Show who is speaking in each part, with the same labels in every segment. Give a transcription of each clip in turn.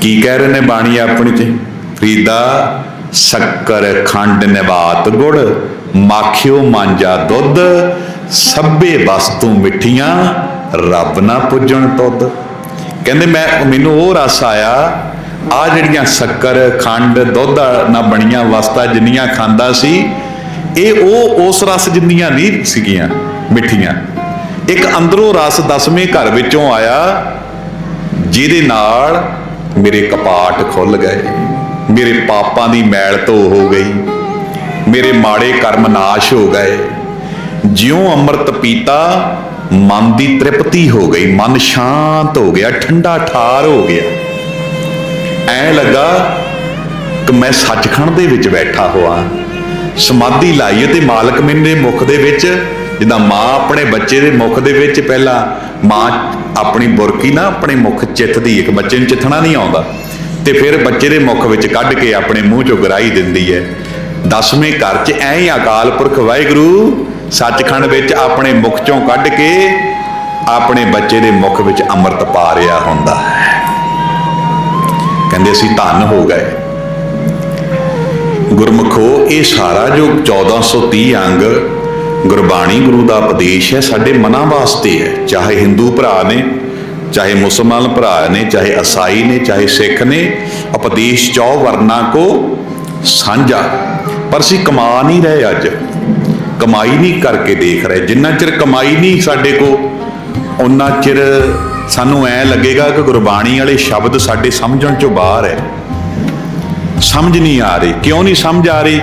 Speaker 1: ਕੀ ਕਹਿ ਰਹੇ ਨੇ ਬਾਣੀ ਆਪਣੀ ਤੇ? ਫਰੀਦਾ, ਸ਼ੱਕਰ, ਖੰਡ ਨਿਬਾਤ ਗੁੜ, ਮਾਖਿਓ, ਮਾਂਜਾ ਦੁੱਧ, ਸਭੇ ਵਸਤੂ ਮਿੱਠੀਆਂ, ਰੱਬ ਨਾ ਪੁੱਜਣ ਤੁਧ। ਕਹਿੰਦੇ ਮੈਂ, ਮੈਨੂੰ ਉਹ ਰਸ ਆਇਆ ਆ ਜਿਹੜੀਆਂ ਸ਼ੱਕਰ, ਖੰਡ, ਦੁੱਧ ਨਾਲ ਬਣੀਆਂ ਵਸਤਾਂ ਜਿੰਨੀਆਂ ਖਾਂਦਾ ਸੀ, ਇਹ ਉਹ ਉਸ ਰਸ ਜਿੰਨੀਆਂ ਨਹੀਂ ਸੀਗੀਆਂ, ਮਿੱਠੀਆਂ। ਇੱਕ ਅੰਦਰੋਂ ਰਸ ਦਸਵੇਂ ਘਰ ਵਿੱਚੋਂ ਆਇਆ, ਜਿਹਦੇ ਨਾਲ ਮੇਰੇ ਕਪਾਟ ਖੁੱਲ ਗਏ। ਮੇਰੇ ਪਾਪਾਂ ਦੀ ਮੈਲ ਧੋ ਹੋ ਗਈ। ਮੇਰੇ ਮਾੜੇ ਕਰਮ ਨਾਸ਼ ਹੋ ਗਏ। ਜਿਉਂ ਅੰਮ੍ਰਿਤ ਪੀਤਾ, ਮਨ ਦੀ ਤ੍ਰਿਪਤੀ ਹੋ ਗਈ। ਮਨ ਸ਼ਾਂਤ ਹੋ ਗਿਆ, ਠੰਡਾ ਠਾਰ ਹੋ ਗਿਆ। ਐ ਲੱਗਾ ਕਿ ਮੈਂ ਸੱਚਖੰਡ ਦੇ ਵਿੱਚ ਬੈਠਾ ਹੋਆ ਸਮਾਧੀ ਲਾਈ ਤੇ ਮਾਲਕ ਮੇਰੇ ਮੁਖ ਦੇ ਵਿੱਚ ਜਿੱਦਾਂ ਮਾਂ ਆਪਣੇ ਬੱਚੇ ਦੇ ਮੁਖ ਦੇ ਵਿੱਚ ਪਹਿਲਾਂ ਮਾਂ ਆਪਣੀ ਬੁਰਕੀ ਨਾ ਆਪਣੇ ਮੁਖ ਚਿੱਥਦੀ, ਇੱਕ ਬੱਚੇ ਨੂੰ ਚਿੱਥਣਾ ਨਹੀਂ ਆਉਂਦਾ। ਤੇ ਫਿਰ ਬੱਚੇ ਦੇ ਮੁਖ ਵਿੱਚ ਕੱਢ ਕੇ ਆਪਣੇ ਮੂੰਹ ਚੋਂ ਗਰਾਈ ਦਿੰਦੀ ਹੈ। ਦਸਵੇਂ ਘਰ 'ਚ ਐਂ ਹੀ ਅਕਾਲ ਪੁਰਖ ਵਾਹਿਗੁਰੂ ਸੱਚਖੰਡ ਵਿੱਚ ਆਪਣੇ ਮੁਖ ਚੋਂ ਕੱਢ ਕੇ ਆਪਣੇ ਬੱਚੇ ਦੇ ਮੁਖ ਵਿੱਚ ਅੰਮ੍ਰਿਤ ਪਾ ਰਿਹਾ ਹੁੰਦਾ ਹੈ। ਕਹਿੰਦੇ ਅਸੀਂ ਧੰਨ ਹੋ ਗਏ। ਗੁਰਮਖੋ, ਇਹ ਸਾਰਾ ਜੋ 1430 ਅੰਗ ਗੁਰਬਾਣੀ ਗੁਰੂ ਦਾ ਉਪਦੇਸ਼ ਹੈ, ਸਾਡੇ ਮਨਾਂ ਵਾਸਤੇ ਹੈ। ਚਾਹੇ ਹਿੰਦੂ ਭਰਾ ਨੇ, ਚਾਹੇ ਮੁਸਲਮਾਨ ਭਰਾ ਨੇ, ਚਾਹੇ ਈਸਾਈ ਨੇ, ਚਾਹੇ ਸਿੱਖ ਨੇ, ਉਪਦੇਸ਼ ਚੌ ਵਰਨਾ ਕੋ ਸਾਂਝਾ। ਪਰ ਅਸੀਂ ਕਮਾ ਨਹੀਂ ਰਹੇ ਅੱਜ। ਕਮਾਈ ਨਹੀਂ ਕਰਕੇ ਦੇਖ ਰਹੇ। ਜਿੰਨਾ ਚਿਰ ਕਮਾਈ ਨਹੀਂ ਸਾਡੇ ਕੋ ਉਹਨਾਂ ਚਿਰ ਸਾਨੂੰ ਐ ਲੱਗੇਗਾ ਕਿ ਗੁਰਬਾਣੀ ਵਾਲੇ ਸ਼ਬਦ ਸਾਡੇ ਸਮਝਣ ਚੋਂ ਬਾਹਰ ਹੈ। ਸਮਝ ਨਹੀਂ ਆ ਰਹੀ। ਕਿਉਂ ਨਹੀਂ ਸਮਝ ਆ ਰਹੀ?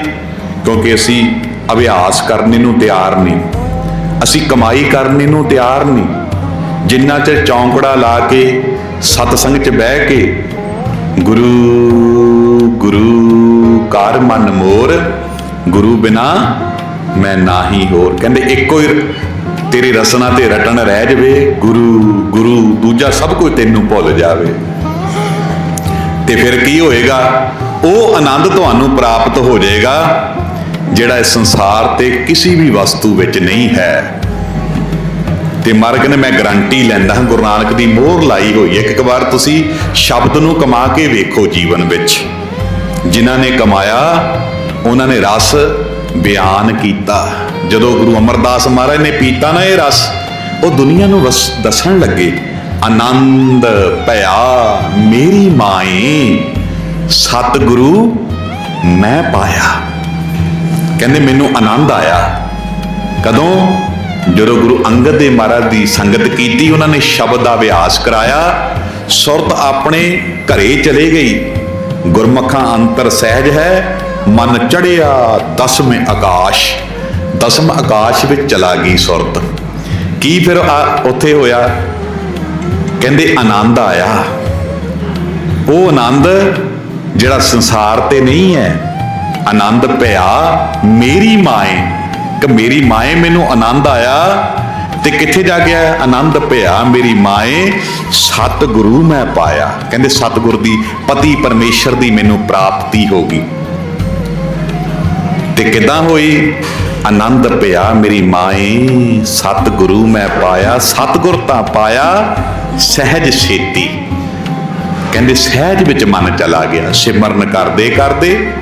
Speaker 1: ਕਿਉਂਕਿ ਅਸੀਂ ਅਭਿਆਸ ਕਰਨ ਨੂੰ ਤਿਆਰ ਨਹੀਂ। ਅਸੀਂ ਕਮਾਈ ਕਰਨ ਨੂੰ ਤਿਆਰ ਨਹੀਂ। ਜਿੰਨਾ ਚਿਰ ਚੌਂਕੜਾ ਲਾ ਕੇ ਸਤਸੰਗ 'ਚ ਬਹਿ ਕੇ ਗੁਰੂ ਗੁਰੂ ਕਰ ਮਨ ਮੋਰ, ਗੁਰੂ ਬਿਨਾ ਮੈਂ ਨਾਹੀ ਹੋਰ। ਕਹਿੰਦੇ ਇੱਕੋ ਹੀ ਤੇਰੀ ਰਸਨਾ ਤੇ ਰਟਣ ਰਹਿ ਜਵੇ, ਗੁਰੂ ਗੁਰੂ ਦੂਜਾ ਸਭ ਕੁਝ ਤੈਨੂੰ ਭੁੱਲ ਜਾਵੇ। ਤੇ ਫਿਰ ਕੀ ਹੋਏਗਾ? ਉਹ ਆਨੰਦ ਤੁਹਾਨੂੰ ਪ੍ਰਾਪਤ ਹੋ ਜਾਏਗਾ। ਜਿਹੜਾ ਇਸ ਸੰਸਾਰ ਤੇ ਕਿਸੇ ਵੀ ਵਸਤੂ ਵਿੱਚ ਨਹੀਂ ਹੈ। ਤੇ ਮਰਗ ਨੇ ਮੈਂ ਗਰੰਟੀ ਲੈਂਦਾ ਹਾਂ, ਗੁਰੂ ਨਾਨਕ ਦੀ ਮੋਹਰ ਲਾਈ ਹੋਈ ਹੈ ਇੱਕ ਵਾਰ ਤੁਸੀਂ ਸ਼ਬਦ ਨੂੰ ਕਮਾ ਕੇ ਵੇਖੋ ਜੀਵਨ ਵਿੱਚ। ਜਿਨ੍ਹਾਂ ਨੇ ਕਮਾਇਆ, ਉਹਨਾਂ ਨੇ ਰਸ ਬਿਆਨ ਕੀਤਾ। ਜਦੋਂ ਗੁਰੂ ਅਮਰਦਾਸ ਮਹਾਰਾਜ ਨੇ ਪੀਤਾ ਨਾ ਇਹ ਰਸ, ਉਹ ਦੁਨੀਆ ਨੂੰ ਵਸ- ਦੱਸਣ ਲੱਗੇ, ਆਨੰਦ ਭਇਆ, ਮੇਰੀ ਮਾਏ ਸਤਿਗੁਰੂ ਮੈਂ ਪਾਇਆ। ਕਹਿੰਦੇ ਮੈਨੂੰ ਆਨੰਦ ਆਇਆ। ਕਦੋਂ? ਜਦੋਂ ਗੁਰੂ ਅੰਗਦ ਦੇਵ ਮਹਾਰਾਜ ਦੀ ਸੰਗਤ ਕੀਤੀ, ਉਹਨਾਂ ਨੇ ਸ਼ਬਦ ਦਾ ਅਭਿਆਸ ਕਰਾਇਆ। ਸੁਰਤ ਆਪਣੇ ਘਰੇ ਚਲੇ ਗਈ। ਗੁਰਮਖਾਂ ਅੰਤਰ ਸਹਿਜ ਹੈ, ਮਨ ਚੜਿਆ ਦਸਵੇਂ ਆਕਾਸ਼। ਦਸਮ ਆਕਾਸ਼ ਵਿੱਚ ਚਲਾ ਗਈ ਸੁਰਤ। ਕੀ ਫਿਰ ਆ- ਉੱਥੇ ਹੋਇਆ? ਕਹਿੰਦੇ ਆਨੰਦ ਆਇਆ। ਉਹ ਆਨੰਦ ਜਿਹੜਾ ਸੰਸਾਰ ਤੇ ਨਹੀਂ ਹੈ ਆਨੰਦ ਪਿਆ, ਮੇਰੀ ਮਾਏ। ਕਿ ਮੇਰੀ ਮਾਏ ਮੈਨੂੰ ਆਨੰਦ ਆਇਆ ਤੇ ਕਿੱਥੇ ਜਾ ਗਿਆ ਆਨੰਦ ਪਿਆ, ਮੇਰੀ ਮਾਏ, ਸਤਿਗੁਰੂ ਮੈਂ ਪਾਇਆ। ਕਹਿੰਦੇ ਸਤਿਗੁਰ ਦੀ ਪਤੀ ਪਰਮੇਸ਼ਰ ਦੀ ਮੈਨੂੰ ਪ੍ਰਾਪਤੀ ਹੋ ਗਈ। ਤੇ ਕਿਦਾਂ ਹੋਈ? ਆਨੰਦ ਪਿਆ, ਮੇਰੀ ਮਾਏ, ਸਤਿਗੁਰੂ ਮੈਂ ਪਾਇਆ। ਸਤਿਗੁਰ ਤਾਂ ਪਾਇਆ, ਸਹਿਜ ਛੇਤੀ। ਕਹਿੰਦੇ ਸਹਿਜ ਵਿੱਚ ਮਨ ਚਲਾ ਗਿਆ। ਸਿਮਰਨ ਕਰਦੇ ਕਰਦੇ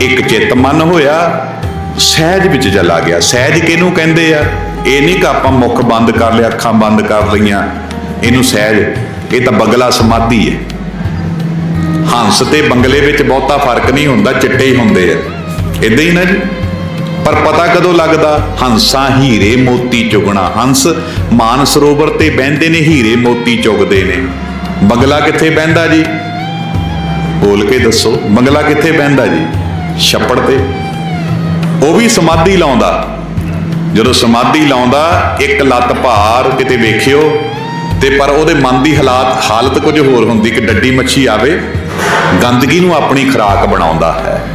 Speaker 1: ਇੱਕ ਚਿੱਤ ਮਨ ਹੋਇਆ, ਸਹਿਜ ਵਿੱਚ ਚਲਾ ਗਿਆ। ਸਹਿਜ ਕਿਹਨੂੰ ਕਹਿੰਦੇ ਆ? ਇਹ ਨਹੀਂ ਕਿ ਆਪਾਂ ਮੁੱਖ ਬੰਦ ਕਰ ਲਿਆ, ਅੱਖਾਂ ਬੰਦ ਕਰ ਲਈਆਂ। ਇਹਨੂੰ ਸਹਿਜ, ਇਹ ਤਾਂ ਬਗਲਾ ਸਮਾਧੀ ਹੈ। ਹੰਸ ਤੇ ਬੰਗਲੇ ਵਿੱਚ ਬਹੁਤਾ ਫ਼ਰਕ ਨਹੀਂ ਹੁੰਦਾ, ਚਿੱਟੇ ਹੀ ਹੁੰਦੇ ਆ। ਇਦਾਂ ਹੀ ਨਾ ਜੀ? ਪਰ ਪਤਾ ਕਦੋਂ ਲੱਗਦਾ? ਹੰਸਾਂ ਹੀਰੇ ਮੋਤੀ ਚੁਗਣਾ। ਹੰਸ ਮਾਨ ਸਰੋਵਰ ਤੇ ਬਹਿੰਦੇ ਨੇ, ਹੀਰੇ ਮੋਤੀ ਚੁਗਦੇ ਨੇ। ਬੰਗਲਾ ਕਿੱਥੇ ਬਹਿੰਦਾ ਜੀ? ਬੋਲ ਕੇ ਦੱਸੋ, ਬੰਗਲਾ ਕਿੱਥੇ ਬਹਿੰਦਾ ਜੀ? ਛੱਪੜ ਤੇ। ਉਹ ਵੀ ਸਮਾਧੀ ਲਾਉਂਦਾ। ਜਦੋਂ ਸਮਾਧੀ ਲਾਉਂਦਾ, ਇੱਕ ਲੱਤ ਭਾਰ ਕਿਤੇ ਵੇਖਿਓ, ਤੇ ਪਰ ਉਹਦੇ ਮਨ ਦੀ ਹਾਲਾਤ, ਹਾਲਤ ਕੁਝ ਹੋਰ ਹੁੰਦੀ, ਕਿ ਡੱਡੀ ਮੱਛੀ ਆਵੇ, ਗੰਦਗੀ ਨੂੰ ਆਪਣੀ ਖੁਰਾਕ ਬਣਾਉਂਦਾ ਹੈ।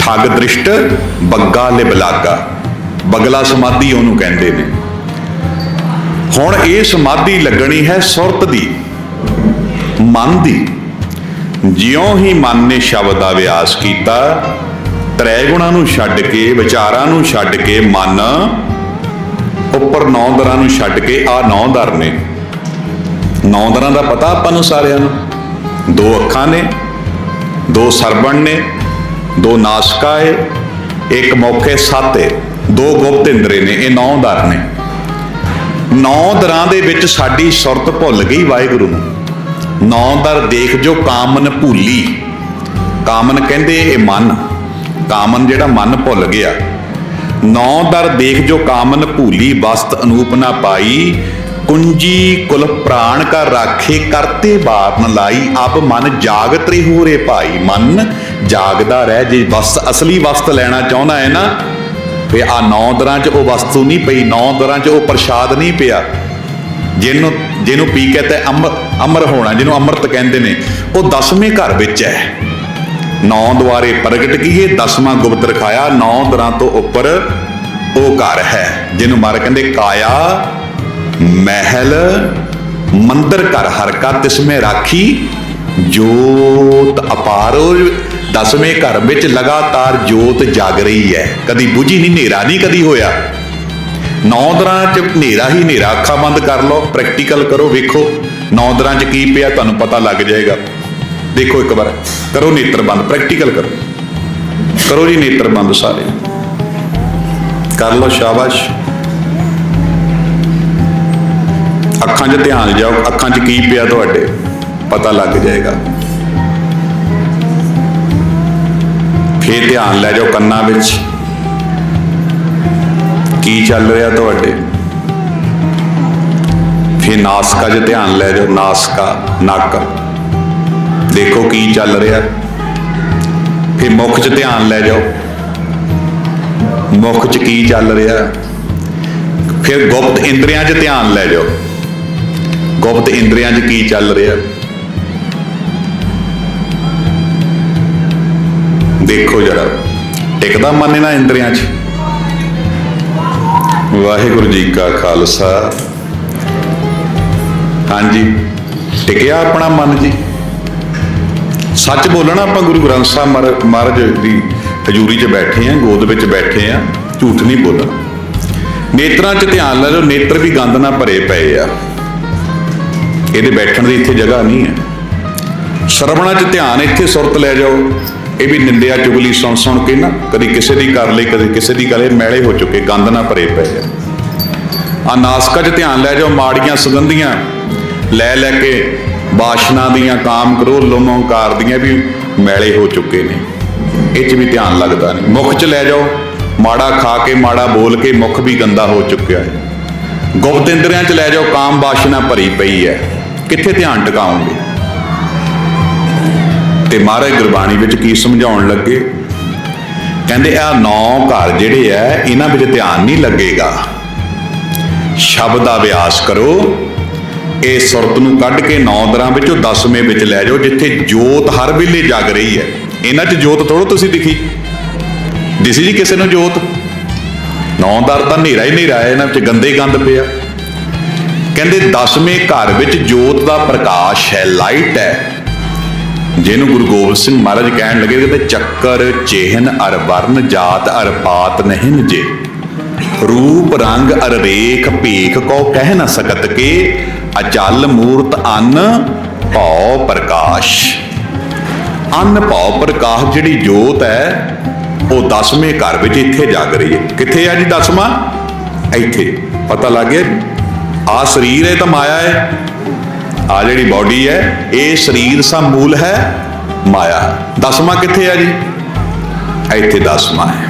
Speaker 1: ਠੱਗ ਦ੍ਰਿਸ਼ਟ, ਬੱਗਾ ਲਿਬਲਾਗਾ। ਬਗਲਾ ਸਮਾਧੀ ਉਹਨੂੰ ਕਹਿੰਦੇ ਨੇ। ਹੁਣ ਇਹ ਸਮਾਧੀ ਲੱਗਣੀ ਹੈ ਸੁਰਤ ਦੀ, ਮਨ ਦੀ। ਜਿਉਂ ਹੀ ਮਨ ਨੇ ਸ਼ਬਦ ਦਾ ਅਭਿਆਸ ਕੀਤਾ ਤ੍ਰੈ ਗੁਣਾਂ ਨੂੰ ਛੱਡ ਕੇ, ਵਿਚਾਰਾਂ ਨੂੰ ਛੱਡ ਕੇ ਮਨ ਉੱਪਰ ਨੌ ਦਰਾਂ ਨੂੰ ਛੱਡ ਕੇ ਆ ਨੌ ਦਰ ਨੇ। ਨੌ ਦਰਾਂ ਦਾ ਪਤਾ ਆਪਾਂ ਨੂੰ ਸਾਰਿਆਂ ਨੂੰ। ਦੋ ਅੱਖਾਂ ਨੇ, ਦੋ ਸਰਬਣ ਨੇ, ਦੋ ਨਾਸਕਾ ਏ, ਇੱਕ ਮੌਕੇ ਸੱਤ ਏ, ਦੋ ਗੁਪਤ ਇੰਦਰੇ ਨੇ, ਇਹ ਨੌ ਦਰ ਨੇ। ਨੌ ਦਰਾਂ ਦੇ ਵਿੱਚ ਸਾਡੀ ਸੁਰਤ ਭੁੱਲ ਗਈ ਵਾਹਿਗੁਰੂ ਨੂੰ। ਨੌ ਦਰ ਦੇਖ ਜੋ ਕਾਮਨ ਭੂਲੀ। ਕਾਮਨ ਕਹਿੰਦੇ ਇਹ ਮਨ। ਕਾਮਨ ਜਿਹੜਾ ਮਨ ਭੁੱਲ ਗਿਆ। ਨੌ ਦਰ ਦੇਖ ਜੋ ਕਾਮਨ ਭੂਲੀ, ਵਸਤ ਅਨੂਪ ਨਾ ਪਾਈ। ਕੁੰਜੀ ਕੁਲ ਪ੍ਰਾਣ ਕਾ ਰਾਖੇ ਕਰਤੇ ਬਾਰਨ ਲਾਈ। ਆਪ ਮਨ ਜਾਗਤ ਰੇ ਹੋ ਭਾਈ। ਮਨ ਜਾਗਦਾ ਰਹਿ ਜੇ ਵਸਤ ਅਸਲੀ ਵਸਤ ਲੈਣਾ ਚਾਹੁੰਦਾ ਹੈ ਨਾ। ਫੇ ਆ ਨੌ ਦਰਾਂ 'ਚ ਉਹ ਵਸਤੂ ਨਹੀਂ ਪਈ। ਨੌ ਦਰਾਂ 'ਚ ਉਹ ਪ੍ਰਸ਼ਾਦ ਨਹੀਂ ਪਿਆ। ਜਿਹਨੂੰ ਜਿਹਨੂੰ ਪੀ ਕੇ ਤੇ ਅਮਰ ਅਮਰ ਹੋਣਾ, ਜਿਹਨੂੰ ਅੰਮ੍ਰਿਤ ਕਹਿੰਦੇ ਨੇ, ਉਹ ਦਸਵੇਂ ਘਰ ਵਿੱਚ ਹੈ। ਨੌ ਦੁਆਰੇ ਪ੍ਰਗਟ ਕੀਏ, ਦਸਵਾਂ ਗੁਪਤ ਰਖਾਇਆ ਨੌ ਦਰਾਂ ਤੋਂ ਉੱਪਰ ਉਹ ਘਰ ਹੈ, ਜਿਹਨੂੰ ਮਾਰ ਕਹਿੰਦੇ ਕਾਇਆ, ਮਹਿਲ, ਮੰਦਰ ਘਰ ਹਰ ਕਾ ਤਿਸਮੇ ਰਾਖੀ, ਜੋਤ ਅਪਾਰੋ। ਦਸਵੇਂ ਘਰ ਵਿੱਚ ਲਗਾਤਾਰ ਜੋਤ ਜਾਗ ਰਹੀ ਹੈ। ਕਦੀ ਬੁਝੀ ਨਹੀਂ ਹਨੇਰਾ ਨਹੀਂ ਕਦੀ ਹੋਇਆ। ਨੌ ਦਰਾਂ ਚ ਹਨੇਰਾ ਹੀ ਹਨੇਰਾ, ਅੱਖਾਂ ਬੰਦ ਕਰ ਲਓ ਪ੍ਰੈਕਟੀਕਲ ਕਰੋ, ਵੇਖੋ। ਨੌ ਦਰਾਂ ਚ ਕੀ ਪਿਆ, ਤੁਹਾਨੂੰ ਪਤਾ ਲੱਗ ਜਾਏਗਾ। ਦੇਖੋ ਇੱਕ ਵਾਰ, ਕਰੋ ਨੇਤਰ ਬੰਦ ਪ੍ਰੈਕਟੀਕਲ ਕਰੋ। ਕਰੋ ਜੀ ਨੇਤਰ ਬੰਦ ਸਾਰੇ ਕਰ ਲਓ ਸ਼ਾਬਾਸ਼। ਅੱਖਾਂ 'ਚ ਧਿਆਨ ਜਾਓ, ਅੱਖਾਂ 'ਚ ਕੀ ਪਿਆ ਤੁਹਾਡੇ, ਪਤਾ ਲੱਗ ਜਾਏਗਾ। ਫੇਰ ਧਿਆਨ ਲੈ ਜਾਓ ਕੰਨਾਂ ਵਿੱਚ। ਕੀ ਚੱਲ ਰਿਹਾ ਤੁਹਾਡੇ? ਫੇਰ ਨਾਸਕਾ 'ਚ ਧਿਆਨ ਲੈ ਜਾਓ, ਨਾਸਕਾ, ਨੱਕ। ਦੇਖੋ ਕੀ ਚੱਲ ਰਿਹਾ। ਫੇਰ ਮੁਖ 'ਚ ਧਿਆਨ ਲੈ ਜਾਓ। ਮੁਖ 'ਚ ਕੀ ਚੱਲ ਰਿਹਾ। ਫਿਰ ਗੁਪਤ ਇੰਦਰੀਆਂ 'ਚ ਧਿਆਨ ਲੈ ਜਾਓ। ਗੁਪਤ ਇੰਦਰੀਆਂ 'ਚ ਕੀ ਚੱਲ ਰਿਹਾ। ਦੇਖੋ ਜਰਾ, ਟਿਕਦਾ ਮਨ ਇਹਨਾਂ ਇੰਦਰੀਆਂ 'ਚ? ਵਾਹਿਗੁਰੂ ਜੀ ਕਾ ਖਾਲਸਾ। ਹਾਂਜੀ, ਟਿਕਿਆ ਆਪਣਾ ਮਨ ਜੀ। ਸੱਚ ਬੋਲਣਾ ਆਪਾਂ ਗੁਰੂ ਗ੍ਰੰਥ ਸਾਹਿਬ ਮਹਾਰਾ- ਮਹਾਰਾਜ ਦੀ ਹਜ਼ੂਰੀ 'ਚ ਬੈਠੇ ਆਂ, ਗੋਦ ਵਿੱਚ ਬੈਠੇ ਆਂ, ਝੂਠ ਨਹੀਂ ਬੋਲਣਾ। ਨੇਤਰਾਂ 'ਚ ਧਿਆਨ ਲੈ ਲਓ, ਨੇਤਰ ਵੀ ਗੰਦ ਨਾਲ ਭਰੇ ਪਏ ਆ। ਇਹਦੇ ਬੈਠਣ ਦੀ ਇੱਥੇ ਜਗ੍ਹਾ ਨਹੀਂ ਹੈ। ਸਰਵਣਾ 'ਚ ਧਿਆਨ ਇੱਥੇ ਸੁਰਤ ਲੈ ਜਾਓ। ਇਹ ਵੀ ਨਿੰਦਿਆ ਚੁਗਲੀ ਸੁਣ ਸੁਣ ਕੇ ਨਾ ਕਦੀ ਕਿਸੇ ਦੀ ਕਰ ਲਈ, ਕਦੇ ਕਿਸੇ ਦੀ ਕਰ ਲਈ, ਮੈਲੇ ਹੋ ਚੁੱਕੇ, ਗੰਦ ਨਾ ਭਰੇ ਪਏ ਆ। ਆ ਨਾਸਕਾ 'ਚ ਧਿਆਨ ਲੈ ਜਾਓ, ਮਾੜੀਆਂ ਸੁਗੰਧੀਆਂ। ਲੈ ਲੈ ਕੇ ਬਾਸ਼ਨਾ ਦੀਆਂ, ਕਾਮ ਕਰੋ ਲੋਮੋਕਾਰ ਦੀਆਂ ਵੀ ਮੈਲੇ ਹੋ ਚੁੱਕੇ ਨੇ। ਇਹ 'ਚ ਵੀ ਧਿਆਨ ਲੱਗਦਾ ਨਹੀਂ। ਮੁਖ 'ਚ ਲੈ ਜਾਓ, ਮਾੜਾ ਖਾ ਕੇ, ਮਾੜਾ ਬੋਲ ਕੇ ਮੁਖ ਵੀ ਗੰਦਾ ਹੋ ਚੁੱਕਿਆ ਹੈ। ਗੁਪਤ ਇੰਦਰੀਆਂ 'ਚ ਲੈ ਜਾਓ, ਕਾਮ ਬਾਸ਼ਨਾ ਭਰੀ ਪਈ ਹੈ। ਕਿੱਥੇ ਧਿਆਨ ਟਿਕਾਉਂਗੇ? ਤੇ ਮਹਾਰਾਜ ਗੁਰਬਾਣੀ ਵਿੱਚ ਕੀ ਸਮਝਾਉਣ ਲੱਗੇ? ਕਹਿੰਦੇ ਆ ਨੌ ਘਰ ਜਿਹੜੇ ਐ, ਇਹਨਾਂ ਵਿੱਚ ਧਿਆਨ ਨਹੀਂ ਲੱਗੇਗਾ। ਸ਼ਬਦ ਦਾ ਅਭਿਆਸ ਕਰੋ। ਇਹ ਸੁਰਤ ਨੂੰ ਕੱਢ ਕੇ ਨੌ ਦਰਾਂ ਵਿੱਚੋਂ ਦਸਵੇਂ ਵਿੱਚ ਲੈ ਜਾਓ, ਜਿੱਥੇ ਜੋਤ ਹਰ ਵੇਲੇ ਜਗ ਰਹੀ ਹੈ ਇਹਨਾਂ 'ਚ ਜੋਤ ਥੋੜੋ ਤੁਸੀਂ ਦਿਖੀ। ਦਿਸੀ ਜੀ ਕਿਸੇ ਨੂੰ ਜੋਤ? ਨੌ ਦਰ ਤਾਂ ਹਨੇਰਾ ਹੀ ਹਨੇਰਾ ਹੈ ਇਹਨਾਂ ਵਿੱਚ ਗੰਦੇ ਗੰਦ ਪਿਆ। ਕਹਿੰਦੇ, ਦਸਵੇਂ ਘਰ ਵਿੱਚ ਜੋਤ ਦਾ ਪ੍ਰਕਾਸ਼ ਹੈ, ਲਾਈਟ ਹੈ। ਜਿਹਨੂੰ ਗੁਰੂ ਗੋਬਿੰਦ ਸਿੰਘ ਮਹਾਰਾਜ ਕਹਿਣ ਲੱਗੇ ਕਿ ਚੱਕਰ, ਚੇਹਨ ਅਰ ਵਰਨ ਜਾਤ ਅਰ ਪਾਤ ਨਹੀਂ ਜੇ ਰੂਪ, ਰੰਗ ਅਰ ਰੇਖ ਭੇਖ ਕੋ ਕਹਿ ਨਾ ਸਕਤ ਕੇ, ਅਚਲ ਮੂਰਤ ਅਨ ਭਉ ਪ੍ਰਕਾਸ਼। ਅੰਨ ਭਉ ਪ੍ਰਕਾਸ਼ ਜਿਹੜੀ ਜੋਤ ਹੈ, ਉਹ ਦਸਵੇਂ ਘਰ ਵਿੱਚ ਇੱਥੇ ਜਾਗ ਰਹੀ ਹੈ। ਕਿੱਥੇ ਆ ਜੀ ਦਸਵਾਂ? ਇੱਥੇ। ਪਤਾ ਲੱਗ ਗਿਆ? ਆ ਸਰੀਰ ਹੈ ਤਾਂ ਮਾਇਆ ਹੈ। ਆ ਜਿਹੜੀ ਬਾਡੀ ਹੈ, ਇਹ ਸਰੀਰ ਦਾ ਮੂਲ ਹੈ, ਮਾਇਆ ਦਸਵਾਂ ਕਿੱਥੇ ਆ ਜੀ? ਇੱਥੇ ਦਸਵਾਂ ਹੈ।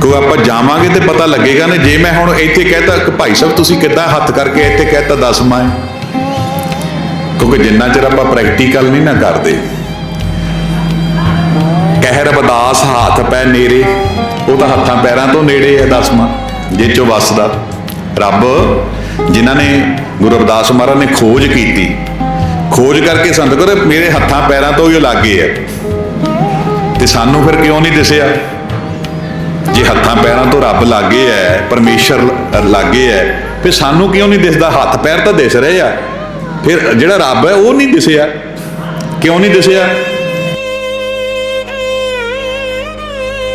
Speaker 1: ਕੋ ਆਪਾਂ ਜਾਵਾਂਗੇ ਤੇ ਪਤਾ ਲੱਗੇਗਾ ਨਾ, ਜੇ ਮੈਂ ਹੁਣ ਇੱਥੇ ਕਹਤਾ, ਕਿ ਭਾਈ ਸਾਹਿਬ ਤੁਸੀਂ ਕਿੱਦਾਂ ਹੱਥ ਕਰਕੇ ਇੱਥੇ ਕਹਿਤਾ ਦਸਵਾਂ ਹੈ? ਕਿਉਂਕਿ ਜਿੰਨਾ ਚਿਰ ਆਪਾਂ ਪ੍ਰੈਕਟੀਕਲ ਨਹੀਂ ਨਾ ਕਰਦੇ। ਕਹਿਰ ਬਦਾਸ ਹੱਥ ਪੈ ਨੇੜੇ, ਉਹ ਤਾਂ ਹੱਥਾਂ ਪੈਰਾਂ ਤੋਂ ਨੇੜੇ ਹੈ ਦਸਵਾਂ ਜੇ ਚੋਂ ਵਸਦਾ। ਰੱਬ ਜਿਨ੍ਹਾਂ ਨੇ ਗੁਰੂ ਅਰਦਾਸ ਮਹਾਰਾਜ ਨੇ ਖੋਜ ਕੀਤੀ। ਖੋਜ ਕਰਕੇ ਸੰਤ ਕਰ ਮੇਰੇ ਹੱਥਾਂ ਪੈਰਾਂ ਤੋਂ ਹੀ ਉਹ ਲੱਗੇ ਆ। ਤੇ ਸਾਨੂੰ ਫਿਰ ਕਿਉਂ ਨਹੀਂ ਦਿਸਿਆ? ਜੇ ਹੱਥਾਂ ਪੈਰਾਂ ਤੋਂ ਰੱਬ ਲੱਗੇ ਐ, ਪਰਮੇਸ਼ਰ ਲੱਗੇ ਐ, ਫਿਰ ਸਾਨੂੰ ਕਿਉਂ ਨਹੀਂ ਦਿਸਦਾ? ਹੱਥ ਪੈਰ ਤਾਂ ਦਿਸ ਰਹੇ ਆ। ਫਿਰ ਜਿਹੜਾ ਰੱਬ ਹੈ ਉਹ ਨਹੀਂ ਦਿਸਿਆ। ਕਿਉਂ ਨਹੀਂ ਦਿਸਿਆ?